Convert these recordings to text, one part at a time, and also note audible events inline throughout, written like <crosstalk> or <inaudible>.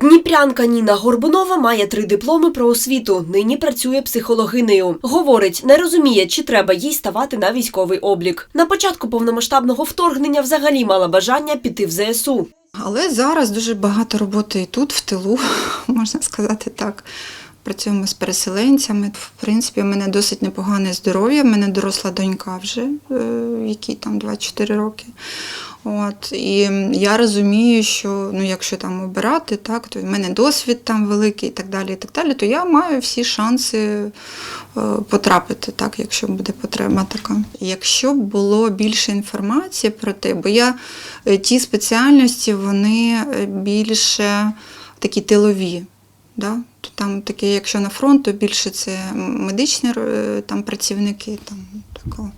Дніпрянка Ніна Горбунова має три дипломи про освіту. Нині працює психологинею. Говорить, не розуміє, чи треба їй ставати на військовий облік. На початку повномасштабного вторгнення взагалі мала бажання піти в ЗСУ. Але зараз дуже багато роботи і тут, в тилу, <laughs> можна сказати так. Працюємо з переселенцями. В принципі, у мене досить непогане здоров'я. У мене доросла донька вже, е, якій там 24 роки. От, і я розумію, що ну, якщо там обирати, так, то в мене досвід там великий і так далі, і так далі, то я маю всі шанси е, потрапити, так, якщо буде потреба така. Якщо б було більше інформації про те, бо я е, ті спеціальності, вони більше такі тилові. Да? То там таке, якщо на фронт, то більше це медичні е, там, працівники. Там, такого.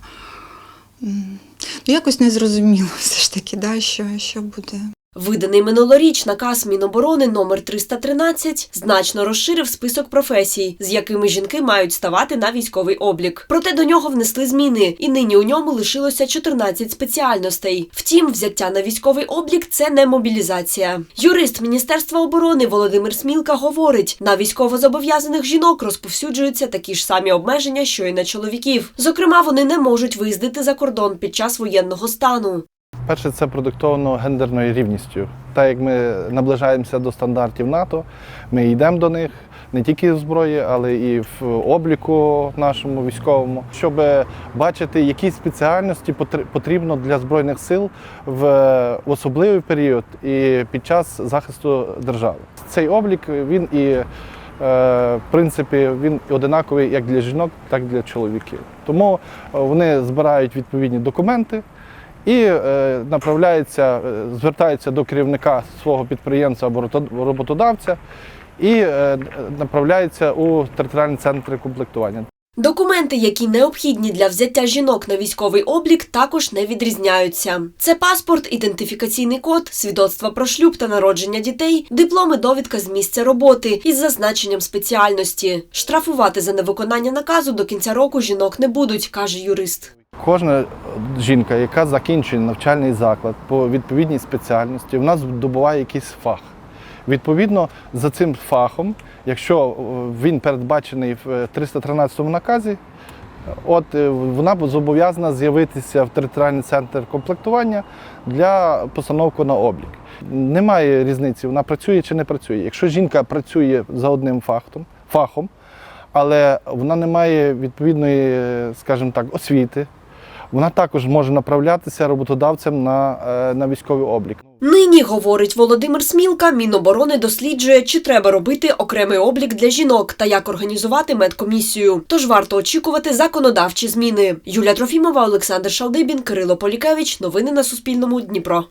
Ну, якось не зрозуміло <laughs> все ж таки, да, що, що буде. Виданий минулоріч наказ Міноборони номер 313 значно розширив список професій, з якими жінки мають ставати на військовий облік. Проте до нього внесли зміни, і нині у ньому лишилося 14 спеціальностей. Втім, взяття на військовий облік це не мобілізація. Юрист Міністерства оборони Володимир Смілка говорить: на військовозобов'язаних жінок розповсюджуються такі ж самі обмеження, що й на чоловіків. Зокрема, вони не можуть виїздити за кордон під час воєнного стану. Перше, це продиктовано гендерною рівністю. Так як ми наближаємося до стандартів НАТО, ми йдемо до них не тільки в зброї, але і в обліку нашому військовому, щоб бачити, які спеціальності потр- потрібно для збройних сил в особливий період і під час захисту держави. Цей облік він і е, в принципі він одинаковий як для жінок, так і для чоловіків. Тому е, вони збирають відповідні документи і е, направляються, е, звертаються до керівника свого підприємства або роботодавця і е, направляються у територіальні центри комплектування. Документи, які необхідні для взяття жінок на військовий облік, також не відрізняються. Це паспорт, ідентифікаційний код, свідоцтва про шлюб та народження дітей, дипломи, довідка з місця роботи із зазначенням спеціальності. Штрафувати за невиконання наказу до кінця року жінок не будуть, каже юрист. Кожна жінка, яка закінчує навчальний заклад по відповідній спеціальності, вона здобуває якийсь фах. Відповідно, за цим фахом, якщо е, він передбачений в 313 наказі, от е, вона зобов'язана з'явитися в територіальний центр комплектування для постановки на облік. Немає різниці, вона працює чи не працює. Якщо жінка працює за одним фахом, фахом але вона не має відповідної, е, скажімо так, освіти, вона також може направлятися роботодавцем на, е, на військовий облік. Нині, говорить Володимир Смілка, Міноборони досліджує, чи треба робити окремий облік для жінок та як організувати медкомісію. Тож варто очікувати законодавчі зміни. Юлія Трофімова, Олександр Шалдибін, Кирило Полікевич. Новини на Суспільному. Дніпро.